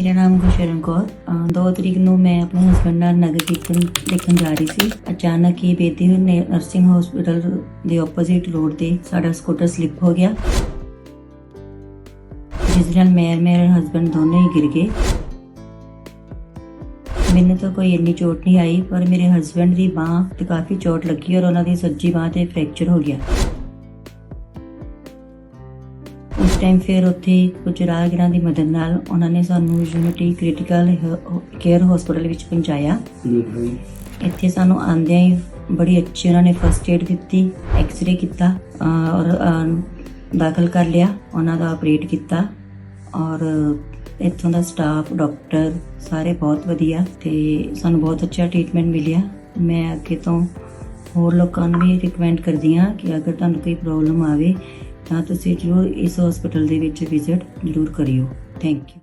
ਮੇਰਾ ਨਾਮ ਗੁਸ਼ਰਨ ਕੌਰ। 2 ਤਰੀਕ ਨੂੰ ਮੈਂ ਆਪਣੇ ਹਸਬੰਡ ਨਾਲ ਨਗਰ ਕੀਰਤਨ ਦੇਖਣ ਜਾ ਰਹੀ ਸੀ। ਅਚਾਨਕ ਹੀ ਬੇਦੀ ਨੇ ਨਰਸਿੰਗ ਹਸਪੀਟਲ ਦੇ ਆਪੋਜ਼ਿਟ ਰੋਡ ਤੇ ਸਾਡਾ ਸਕੂਟਰ ਸਲਿੱਪ ਹੋ ਗਿਆ। ਜਿਸ ਨਾਲ ਮੈਂ, ਮੇਰੇ ਹਸਬੰਡ ਦੋਨੋਂ ਹੀ ਗਿਰ ਗਏ। ਮੈਨੂੰ ਤਾਂ ਕੋਈ ਇੰਨੀ ਚੋਟ ਨਹੀਂ ਆਈ, ਪਰ ਮੇਰੇ ਹਸਬੰਡ ਦੀ ਬਾਹ ਤੇ ਕਾਫੀ ਚੋਟ ਲੱਗੀ ਔਰ ਉਹਨਾਂ ਦੀ ਸੱਜੀ ਬਾਹ ਤੇ ਫ੍ਰੈਕਚਰ ਹੋ ਗਿਆ। ਉਸ ਟਾਈਮ ਫਿਰ ਉੱਥੇ ਕੁਝ ਰਾਹਗੀਰਾਂ ਦੀ ਮਦਦ ਨਾਲ ਉਹਨਾਂ ਨੇ ਸਾਨੂੰ ਯੂਨਿਟੀ ਕ੍ਰਿਟੀਕਲ ਕੇਅਰ ਹਸਪੀਟਲ ਵਿੱਚ ਪਹੁੰਚਾਇਆ। ਇੱਥੇ ਸਾਨੂੰ ਆਂਦਿਆਂ ਹੀ ਬੜੀ ਅੱਛੀ ਉਹਨਾਂ ਨੇ ਫਸਟ ਏਡ ਦਿੱਤੀ ਐਕਸ-ਰੇ ਕੀਤਾ ਔਰ ਦਾਖਲ ਕਰ ਲਿਆ ਉਹਨਾਂ ਦਾ ਆਪਰੇਟ ਕੀਤਾ। ਔਰ ਇੱਥੋਂ ਦਾ ਸਟਾਫ ਡਾਕਟਰ ਸਾਰੇ ਬਹੁਤ ਵਧੀਆ ਤੇ ਸਾਨੂੰ ਬਹੁਤ ਅੱਛਾ ਟ੍ਰੀਟਮੈਂਟ ਮਿਲਿਆ। ਮੈਂ ਅੱਗੇ ਤੋਂ ਹੋਰ ਲੋਕਾਂ ਨੂੰ ਵੀ ਰਿਕਮੈਂਡ ਕਰਦੀ ਹਾਂ ਕਿ ਅਗਰ ਤੁਹਾਨੂੰ ਕੋਈ ਪ੍ਰੋਬਲਮ ਆਵੇ ਤਾਂ ਤੁਸੀਂ ਜ਼ਰੂਰ ਇਸ ਹਸਪੀਟਲ ਦੇ ਵਿੱਚ ਵਿਜ਼ਿਟ ਜ਼ਰੂਰ ਕਰਿਓ। Thank you